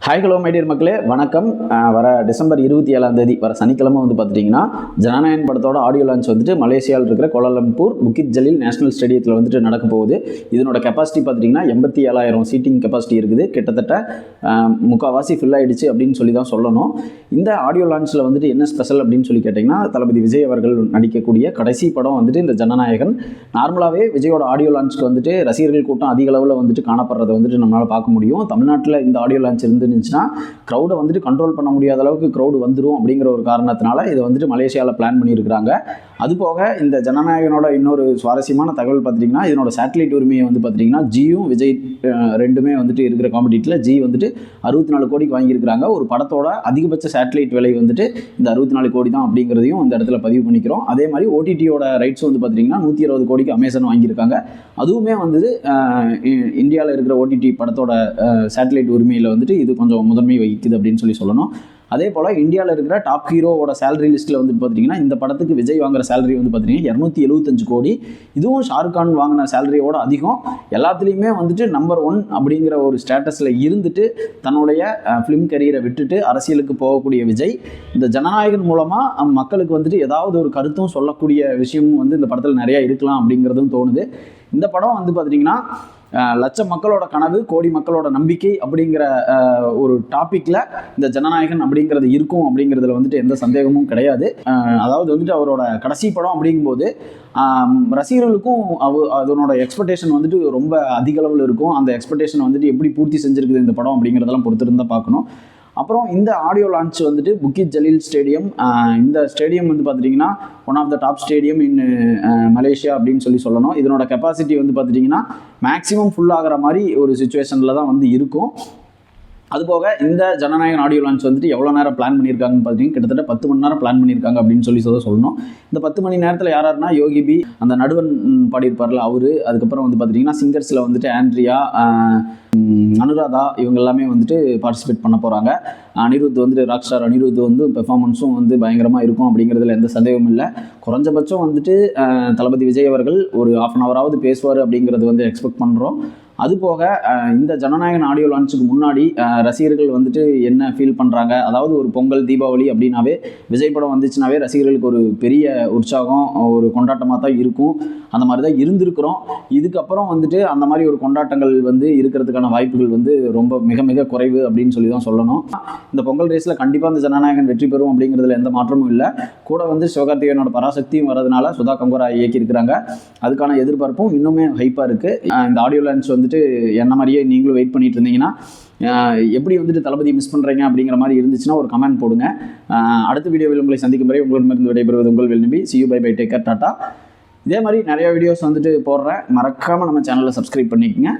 Hi hello my dear மக்களே. வணக்கம். வர டிசம்பர் இருபத்தி ஏழாம் தேதி வர சனிக்கிழமை வந்து பார்த்துட்டிங்கன்னா ஜனநாயகன் படத்தோட ஆடியோ லான்ச் வந்துட்டு மலேசியாவில் இருக்கிற கோலாலம்பூர் புக்கித் ஜலில் நேஷனல் ஸ்டேடியத்தில் வந்துட்டு நடக்க போகுது. இதனோட கெப்பாசிட்டி பார்த்துட்டிங்கன்னா எண்பத்தி ஏழாயிரம் சீட்டிங் கெப்பாசிட்டி இருக்குது. கிட்டத்தட்ட முக்கால்வாசி ஃபில் ஆகிடுச்சு அப்படின்னு சொல்லி தான் சொல்லணும். இந்த ஆடியோ லான்ச்சில் வந்துட்டு என்ன ஸ்பெஷல் அப்படின்னு சொல்லி கேட்டிங்கன்னா தளபதி விஜய் அவர்கள் நடிக்கக்கூடிய கடைசி படம் வந்துட்டு இந்த ஜனநாயகன். நார்மலாகவே விஜயோட ஆடியோ லான்ச்சுக்கு வந்துட்டு ரசிகர்கள் கூட்டம் அதிக அளவில் வந்துட்டு காணப்படுறதை வந்துட்டு நம்மளால் பார்க்க முடியும். தமிழ்நாட்டில் இந்த ஆடியோ லான்ச் இருந்துச்சுன்னா க்ரௌடை வந்துட்டு கண்ட்ரோல் பண்ண முடியாத அளவுக்கு க்ரௌடு வந்துடும் அப்படிங்கிற ஒரு காரணத்தினால இதை வந்துட்டு மலேசியாவில் பிளான் பண்ணியிருக்கிறாங்க. அது போக இந்த ஜனநாயகனோட இன்னொரு சுவாரஸ்யமான தகவல் பார்த்துட்டிங்கன்னா இதனோட சேட்டலைட் உரிமையை வந்து பார்த்தீங்கன்னா ஜியும் விஜய் ரெண்டுமே வந்துட்டு இருக்கிற காம்படிட்டில் ஜி வந்துட்டு அறுபத்தி நாலு கோடிக்கு வாங்கியிருக்கிறாங்க. ஒரு படத்தோட அதிகபட்ச சேட்டலைட் விலை வந்துட்டு இந்த அறுபத்தி நாலு கோடி தான் அப்படிங்கிறதையும் இந்த இடத்துல பதிவு பண்ணிக்கிறோம். அதே மாதிரி ஓடிடியோட ரைட்ஸ் வந்து பார்த்திங்கன்னா நூற்றி இருபது கோடிக்கு அமேசான் வாங்கியிருக்காங்க. அதுவுமே வந்து இந்தியாவில் இருக்கிற ஓடிடி படத்தோட சேட்டலைட் உரிமையில் வந்துட்டு இது கொஞ்சம் முதன்மை வகிக்குது அப்படின்னு சொல்லி சொல்லணும். அதே போல் இந்தியாவில் இருக்கிற டாப் ஹீரோவோட சேலரி லிஸ்ட்டில் வந்து பார்த்தீங்கன்னா இந்த படத்துக்கு விஜய் வாங்குற சேலரி வந்து பார்த்தீங்கன்னா இரநூத்தி எழுபத்தஞ்சு கோடி. இதுவும் ஷாருக் கான் வாங்கின சேலரியோட அதிகம். எல்லாத்துலேயுமே வந்துட்டு நம்பர் ஒன் அப்படிங்கிற ஒரு ஸ்டேட்டஸில் இருந்துட்டு தன்னுடைய ஃபிலிம் கரியரை விட்டுட்டு அரசியலுக்கு போகக்கூடிய விஜய். இந்த ஜனநாயகன் மூலமாக மக்களுக்கு வந்துட்டு ஏதாவது ஒரு கருத்தும் சொல்லக்கூடிய விஷயமும் வந்து இந்த படத்தில் நிறையா இருக்கலாம் அப்படிங்கிறதும் தோணுது. இந்த படம் வந்து பார்த்தீங்கன்னா லட்ச மக்களோட கனவு கோடி மக்களோட நம்பிக்கை அப்படிங்கிற ஒரு டாப்பிக்கில் இந்த ஜனநாயகன் அப்படிங்கிறது இருக்கும் அப்படிங்கிறதுல வந்துட்டு எந்த சந்தேகமும் கிடையாது. அதாவது வந்துட்டு அவரோட கடைசி படம் அப்படிங்கும்போது ரசிகர்களுக்கும் அவ அதனோட எக்ஸ்பெக்டேஷன் வந்துட்டு ரொம்ப அதிக அளவில் இருக்கும். அந்த எக்ஸ்பெக்டேஷன் வந்துட்டு எப்படி பூர்த்தி செஞ்சுருக்குது இந்த படம் அப்படிங்கிறதெல்லாம் பொறுத்திருந்தால் பார்க்கணும். அப்புறம் இந்த ஆடியோ லான்ச் வந்துட்டு புக்கித் ஜலீல் ஸ்டேடியம் இந்த ஸ்டேடியம் வந்து பார்த்துட்டிங்கன்னா one of the top stadium in Malaysia அப்படின்னு சொல்லி சொல்லணும். இதனோட கெப்பாசிட்டி வந்து பார்த்துட்டிங்கன்னா மேக்ஸிமம் ஃபுல் ஆகிற மாதிரி ஒரு சுச்சுவேஷனில் தான் வந்து இருக்கும். அதுபோக இந்த ஜனநாயகன் ஆடியோ லான்ச் வந்துட்டு எவ்வளோ நேரம் பிளான் பண்ணியிருக்காங்கன்னு பார்த்தீங்கன்னா கிட்டத்தட்ட பத்து மணி நேரம் பிளான் பண்ணியிருக்காங்க அப்படின்னு சொல்லி சொல்ல சொல்லணும். இந்த பத்து மணி நேரத்தில் யார் யோகி பி அந்த நடுவன் பாடியிருப்பார்ல அவரு அதுக்கப்புறம் வந்து பார்த்தீங்கன்னா சிங்கர்ஸில் வந்துட்டு ஆண்ட்ரியா அனுராதா இவங்க எல்லாமே வந்துட்டு பார்ட்டிசிபேட் பண்ண போகிறாங்க அனிருத் வந்துட்டு ராக் ஸ்டார் அனிருத் வந்து பெர்ஃபார்மன்ஸும் வந்து பயங்கரமாக இருக்கும் அப்படிங்கிறதுல எந்த சந்தேகமும் இல்லை. குறைஞ்சபட்சம் வந்துட்டு தளபதி விஜய் அவர்கள் ஒரு ஆஃப் அன் ஹவராவது பேசுவார் அப்படிங்கிறது வந்து எக்ஸ்பெக்ட் பண்ணுறோம் அது போக இந்த ஜனநாயகன் ஆடியோ லான்ச்சுக்கு முன்னாடி ரசிகர்கள் வந்துட்டு என்ன ஃபீல் பண்ணுறாங்க அதாவது ஒரு பொங்கல் தீபாவளி அப்படின்னாவே விஜய் படம் வந்துச்சுனாவே ரசிகர்களுக்கு ஒரு பெரிய உற்சாகம் ஒரு கொண்டாட்டமாக தான் இருக்கும். அந்த மாதிரி தான் இருந்திருக்கிறோம். இதுக்கப்புறம் வந்துட்டு அந்த மாதிரி ஒரு கொண்டாட்டங்கள் வந்து இருக்கிறதுக்கான வாய்ப்புகள் வந்து ரொம்ப மிக மிக குறைவு அப்படின்னு சொல்லி தான் சொல்லணும். இந்த பொங்கல் ரேஸில் கண்டிப்பாக இந்த ஜனநாயகன் வெற்றி பெறும் அப்படிங்கிறதுல எந்த மாற்றமும் இல்லை. கூட வந்து சிவகார்த்திகேயனோட பராசக்தியும் வரதுனால சுதா கங்குரா இயக்கியிருக்கிறாங்க. அதுக்கான எதிர்பார்ப்பும் இன்னுமே ஹைப்பாக இருக்குது இந்த ஆடியோ லான்ச் வந்துட்டு என்ன மாதிரியே நீங்களும் வெயிட் பண்ணிட்டு இருந்தீங்கன்னா எப்படி வந்துட்டு தளபதி மிஸ் பண்ணுறீங்க அப்படிங்கிற மாதிரி இருந்துச்சுன்னா ஒரு கமெண்ட் போடுங்க. அடுத்த வீடியோவில் உங்களை சந்திக்கும் வரை உங்களிடமிருந்து விடைபெறுவது உங்கள் வெல்நபி see you bye bye take care tata இதே மாதிரி நிறைய வீடியோஸ் வந்துட்டு போடுறேன். மறக்காமல் நம்ம சேனலில் சப்ஸ்கிரைப் பண்ணிக்கோங்க.